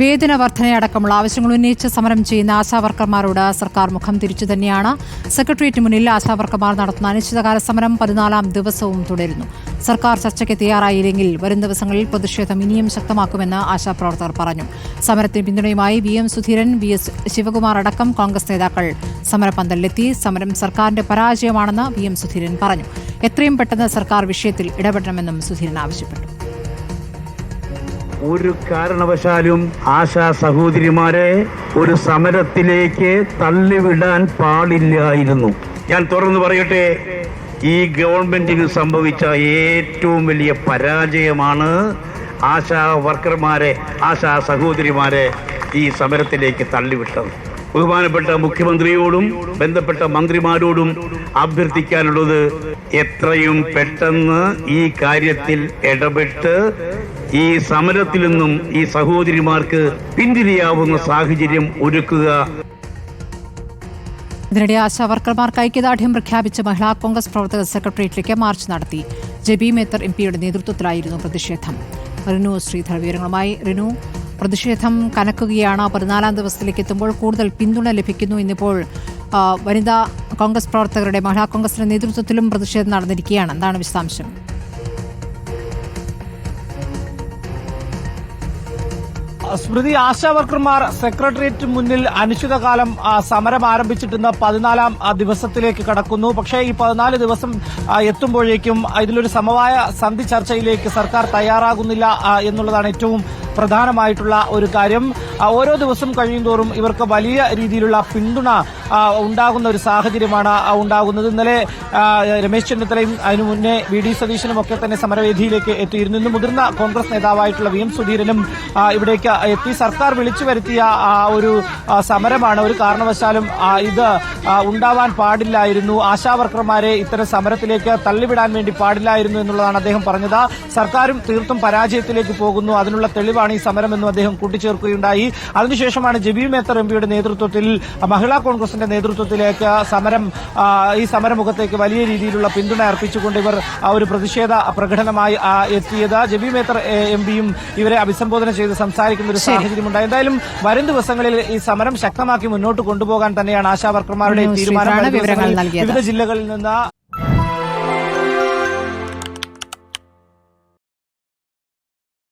വേതന വർധനയടക്കമുള്ള ആവശ്യങ്ങൾ ഉന്നയിച്ച് സമരം ചെയ്യുന്ന ആശാവർക്കർമാരോട് സർക്കാർ മുഖം തിരിച്ചു തന്നെയാണ്. സെക്രട്ടേറിയറ്റ് മുന്നിൽ ആശാവർക്കർമാർ നടത്തുന്ന അനിശ്ചിതകാല സമരം പതിനാലാം ദിവസവും തുടരുന്നു. സർക്കാർ ചർച്ചയ്ക്ക് തയ്യാറായില്ലെങ്കിൽ വരും ദിവസങ്ങളിൽ പ്രതിഷേധം ഇനിയും ശക്തമാക്കുമെന്ന് ആശാപ്രവർത്തകർ പറഞ്ഞു. സമരത്തിന് പിന്തുണയുമായി V M Sudheeran V S Sivakumar അടക്കം കോൺഗ്രസ് നേതാക്കൾ സമരപന്തലിലെത്തി. സമരം സർക്കാരിന്റെ പരാജയമാണെന്ന് വി എം സുധീരൻ പറഞ്ഞു. എത്രയും പെട്ടെന്ന് സർക്കാർ വിഷയത്തിൽ ഇടപെടണമെന്നും സുധീരൻ ആവശ്യപ്പെട്ടു. ഒരു കാരണവശാലും ആശാ സഹോദരിമാരെ ഒരു സമരത്തിലേക്ക് തള്ളിവിടാൻ പാടില്ലായിരുന്നു. ഞാൻ തുറന്നു പറയട്ടെ ഈ ഗവൺമെന്റിന് സംഭവിച്ച ഏറ്റവും വലിയ പരാജയമാണ് ആശാ വർക്കർമാരെ ആശാ സഹോദരിമാരെ ഈ സമരത്തിലേക്ക് തള്ളിവിട്ടത്. ബഹുമാനപ്പെട്ട മുഖ്യമന്ത്രിയോടും ബന്ധപ്പെട്ട മന്ത്രിമാരോടും അഭ്യർത്ഥിക്കാനുള്ളത് എത്രയും പെട്ടെന്ന് ഈ കാര്യത്തിൽ ഇടപെട്ട് ഈ സമരത്തിൽ നിന്നും ഈ സഹോദരിമാർക്ക് പിന്തിരിയാവുന്ന സാഹചര്യം ഒരുക്കുക. ഇതിനിടെ ആശാവർക്കർമാർക്ക് ഐക്യദാർഢ്യം പ്രഖ്യാപിച്ച് മഹിളാ കോൺഗ്രസ് പ്രവർത്തകർ സെക്രട്ടേറിയറ്റിലേക്ക് മാർച്ച് നടത്തി. ജബി മേത്തർ എം പിയുടെ നേതൃത്വത്തിലായിരുന്നു പ്രതിഷേധം. റിനു ശ്രീധർ വിവരങ്ങളുമായി റിനു പ്രതിഷേധം കനക്കുകയാണ്. പതിനാലാം ദിവസത്തിലേക്ക് എത്തുമ്പോൾ കൂടുതൽ പിന്തുണ ലഭിക്കുന്നു ഇന്നിപ്പോൾ വനിതാ കോൺഗ്രസ് പ്രവർത്തകരുടെ മഹിളാ കോൺഗ്രസിന്റെ നേതൃത്വത്തിലും പ്രതിഷേധം നടന്നിരിക്കുകയാണ്. എന്താണ് വിശദാംശം? സ്മൃതി ആശാവർക്കർമാർ സെക്രട്ടേറിയറ്റ് മുന്നിൽ അനിശ്ചിതകാലം സമരം ആരംഭിച്ചിട്ടുന്ന പതിനാലാം ദിവസത്തിലേക്ക് കടക്കുന്നു. പക്ഷേ ഈ പതിനാല് ദിവസം എത്തുമ്പോഴേക്കും ഇതിലൊരു സമവായ സന്ധി ചർച്ചയിലേക്ക് സർക്കാർ തയ്യാറാകുന്നില്ല എന്നുള്ളതാണ് ഏറ്റവും പ്രധാനമായിട്ടുള്ള ഒരു കാര്യം. ഓരോ ദിവസം കഴിയുന്തോറും ഇവർക്ക് വലിയ രീതിയിലുള്ള പിന്തുണ ഉണ്ടാകുന്ന ഒരു സാഹചര്യമാണ് ഉണ്ടാകുന്നത്. ഇന്നലെ രമേശ് ചെന്നിത്തലയും അതിനു മുന്നേ വി ഡി സതീശനും ഒക്കെ തന്നെ സമരവേദിയിലേക്ക് എത്തിയിരുന്നു. ഇന്ന് മുതിർന്ന കോൺഗ്രസ് നേതാവായിട്ടുള്ള വി എം സുധീരനും ഇവിടേക്ക് എത്തി. സർക്കാർ വിളിച്ചു വരുത്തിയ ഒരു സമരമാണ്. ഒരു കാരണവശാലും ഇത് ഉണ്ടാവാൻ പാടില്ലായിരുന്നു. ആശാവർക്കർമാരെ ഇത്തരം സമരത്തിലേക്ക് തള്ളിവിടാൻ വേണ്ടി പാടില്ലായിരുന്നു എന്നുള്ളതാണ് അദ്ദേഹം പറഞ്ഞത്. സർക്കാരും തീർത്തും പരാജയത്തിലേക്ക് പോകുന്നു. അതിനുള്ള തെളിവാണ് ഈ സമരമെന്നും അദ്ദേഹം കൂട്ടിച്ചേർക്കുകയുണ്ടായി. അതിനുശേഷമാണ് ജബി മേത്തർ എംപിയുടെ നേതൃത്വത്തിൽ മഹിളാ കോൺഗ്രസിന്റെ നേതൃത്വത്തിലേക്ക് സമരം ഈ സമരമുഖത്തേക്ക് വലിയ രീതിയിലുള്ള പിന്തുണ അർപ്പിച്ചുകൊണ്ട് ഇവർ ആ ഒരു പ്രതിഷേധ പ്രകടനമായി എത്തിയത്. ജബി മേത്തർ എം പിയും ഇവരെ അഭിസംബോധന ചെയ്ത് സംസാരിക്കുന്ന ഒരു സാഹചര്യമുണ്ടായി. സാഹചര്യമുണ്ട് എന്തായാലും വരും ദിവസങ്ങളിൽ ഈ സമരം ശക്തമാക്കി മുന്നോട്ട് കൊണ്ടുപോകാൻ തന്നെയാണ് ആശാ വർക്കർമാരുടെ ഉം, തീരുമാനം വിവിധ ജില്ലകളിൽ നിന്ന്